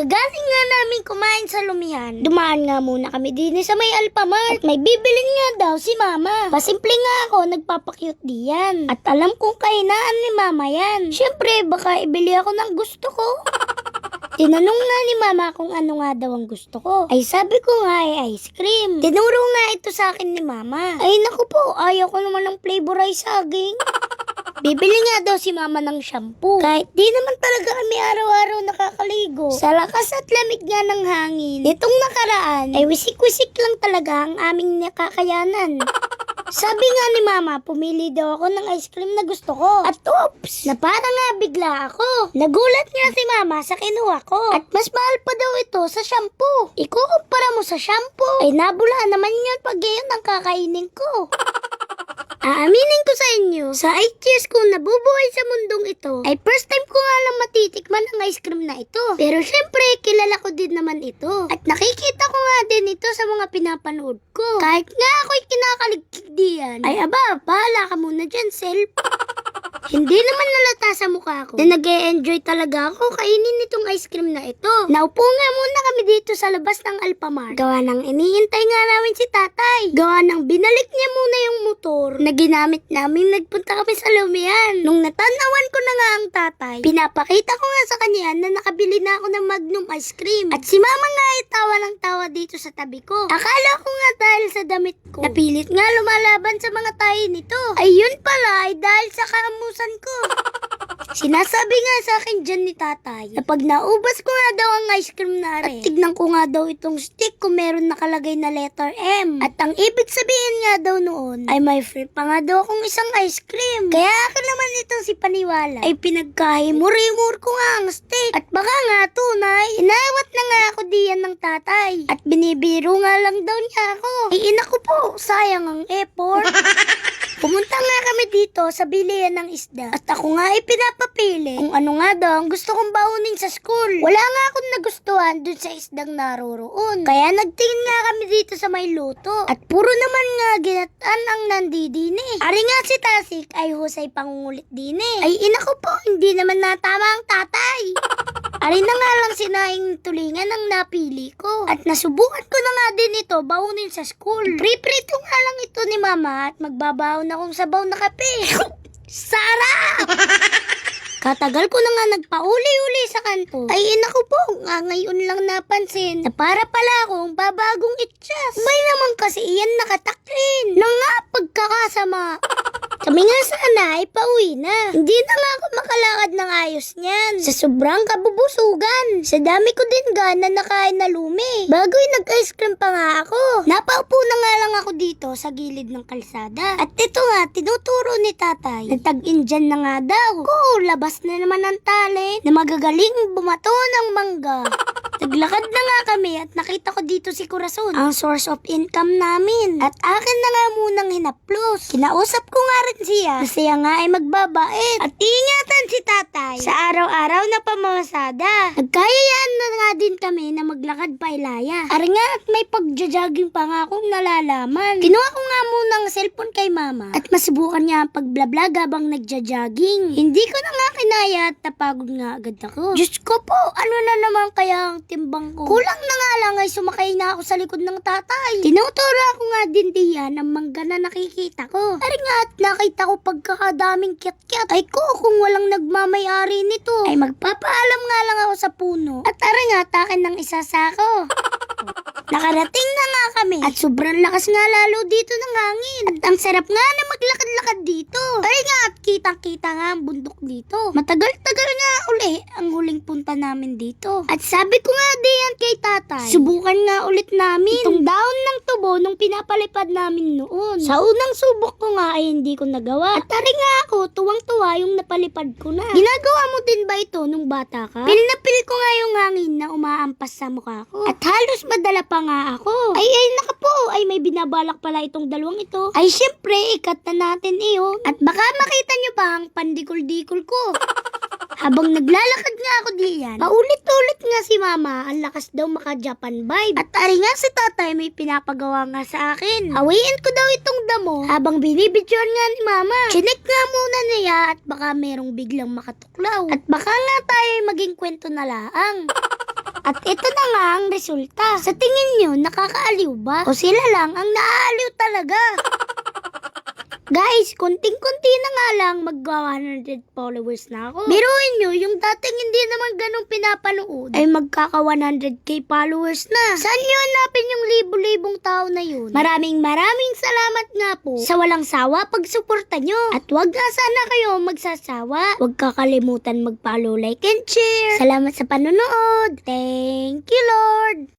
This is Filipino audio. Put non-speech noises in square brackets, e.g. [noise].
Kagaling nga namin kumain sa lumihan. Dumaan nga muna kami din sa may Alpamart. At may bibilin nga daw si mama. Pasimple nga ako, nagpapakyut diyan. At alam kong kainaan ni mama yan. Siyempre, baka ibili ako ng gusto ko. [laughs] Tinanong nga ni mama kung ano nga daw ang gusto ko. Ay sabi ko nga ay ice cream. Tinuro nga ito sa akin ni mama. Ay naku po, ayaw ko naman ng flavorize saging. [laughs] Bibili nga daw si mama ng shampoo. Kahit di naman talaga kami araw-araw nakakaligo. Sa lakas at lamig nga ng hangin. Itong nakaraan, ay wisik-wisik lang talaga ang aming nakakayanan. [laughs] Sabi nga ni mama, pumili daw ako ng ice cream na gusto ko. At oops, na parang nga bigla ako. Nagulat nga si mama sa kinuha ko. At mas mahal pa daw ito sa shampoo. Ikukumpara mo sa shampoo. Ay nabula naman yun pag yun ang kakainin ko. [laughs] Aaminin ko sa inyo, sa 8 years kong nabubuhay sa mundong ito, ay first time ko nga lang matitikman ang ice cream na ito. Pero syempre, kilala ko din naman ito. At nakikita ko nga din ito sa mga pinapanood ko. Kahit nga ako'y kinakaligkig diyan, ay aba, bahala ka muna dyan, self. Hindi naman nalata sa mukha ko na nag enjoy talaga ako kainin itong ice cream na ito. Naupo nga muna kami dito sa labas ng Alpamart. Gawa ng iniintay nga namin si tatay. Gawa ng binalik niya muna yung motor na ginamit namin nagpunta kami sa lumian. Nung natanawan ko na nga ang tatay, pinapakita ko nga sa kanya na nakabili na ako ng Magnum ice cream. At si mama nga ay tawa ng tawa dito sa tabi ko. Akala ko nga dahil sa damit ko. Napilit nga lumalaban sa mga tayo nito. Ayun pala ay dahil sa kaamusan ko. [laughs] Sinasabi nga sa akin dyan ni tatay na pag naubos ko nga daw ang ice cream na at tignan ko nga daw itong stick kung meron nakalagay na letter M. At ang ibig sabihin nga daw noon ay may free pa nga daw akong isang ice cream. Kaya akin naman itong si Paniwala ay pinagkahimur-himur ko nga ang stick. At baka nga tunay, inawat na nga ako diyan ng tatay. At binibiro nga lang daw niya ako. Ay ina ko po, sayang ang effort. [laughs] Pumunta nga kami dito sa bilihan ng isda at ako nga ay pinapapili kung ano nga daw ang gusto kong baunin sa school. Wala nga akong nagustuhan dun sa isdang naroroon. Kaya nagtingin nga kami dito sa may luto. At puro naman nga ginatan ang nandidini. Ari nga si Tasik ay husay pangungulit din eh. Ay ina ko po, hindi naman natama ang tatay. [laughs] Ari na nga lang sinaing tulingan ang napili ko. At nasubukan ko na nga din ito baunin sa school. Pre-prito nga lang ito mama at magbabaon akong sabaw na kape. [laughs] Sara! [laughs] Katagal ko na nga nagpauli-uli sa kanto. Ay ina ko po, nga ngayon lang napansin na para pala akong babagong itchas. May naman kasi iyan nakataklin. Na nga pagkakasama. Kami nga sana ay pauwi na. Hindi na nga ako makalakad ng ayos niyan. Sa sobrang kabubusugan. Sa dami ko din ga na nakain na lumi. Bago'y nag-ice cream pa nga ako. Napaupo na nga lang ako dito sa gilid ng kalsada. At ito nga, tinuturo ni tatay. Nagtag-in dyan na nga daw. Ko, labas na naman ang tali na magagaling bumato ng mangga. [laughs] Naglakad na nga kami at nakita ko dito si Corazon, ang source of income namin. At akin na nga munang hinaplos. Kinausap ko nga rin siya na siya nga ay magbabait. At ingatan si tatay sa araw-araw na pamamasada. Nagkayayaan na nga din kami na maglakad pa ilaya. Ari nga at may pagja-jogging pa nga akong nalalaman. Kinuha ko nga muna ang cellphone kay mama at masubukan niya ang pagblablag habang nagja-jogging. Hindi ko na nga kinaya at napagod nga agad ako. Diyos ko po, ano na naman kaya ang timbang ko? Kulang na nga lang ay sumakay na ako sa likod ng tatay. Tinuturo ako nga din diyan ang mangga na nakikita ko. Ari nga at nakita ko pagkakadaming kiat-kiat. Ay ko, kung walang nagmamayari nito, ay magpapaalam nga lang ako sa puno. At ari nga, takin ng isa sa ako. [laughs] Nakarating na nga kami at sobrang lakas nga lalo dito ng hangin. At ang sarap nga na maglakad-lakad dito. Ay nga at kitang-kita nga ang bundok dito. Matagal-tagal nga uli ang huling punta namin dito. At sabi ko nga diyan kay tatay, subukan nga ulit namin itong daon ng tubo nung pinapalipad namin noon. Sa unang subok ko nga ay hindi ko nagawa. At tari nga ako, tuwang-tuwa yung napalipad ko na. Ginagawa mo din ba ito nung bata ka? Pil na pil ko nga yung hangin na umaampas sa mukha ko. At halos madala pa nga ako. Ay, ay, naka po. Ay, may binabalak pala itong dalawang ito. Ay, syempre, ikat na natin iyon. At baka makita nyo pa ang pandikul-dikul ko. [laughs] Habang naglalakad nga ako diyan, paulit-ulit nga si mama, ang lakas daw maka-Japan vibe. At ari nga si tatay may pinapagawa nga sa akin. Hawiin ko daw itong damo habang binibidyoan nga ni mama. Chinek nga muna niya at baka merong biglang makatuklaw. At baka nga tayo maging kwento na laang. [laughs] At ito na nga ang resulta. Sa tingin nyo, nakakaaliw ba? O sila lang ang naaaliw talaga? [laughs] Guys, konting-konti na nga lang mag 100 followers na ako. Biruin nyo, yung dating hindi naman ganun pinapanood, ay magkaka 100k followers na. Saan nyo hanapin yung libo-libong tao na yun? Maraming maraming salamat nga po sa walang sawa pagsuporta nyo. At wag nga sana kayo magsasawa. Huwag kakalimutan mag-follow, like, and share. Salamat sa panonood. Thank you, Lord.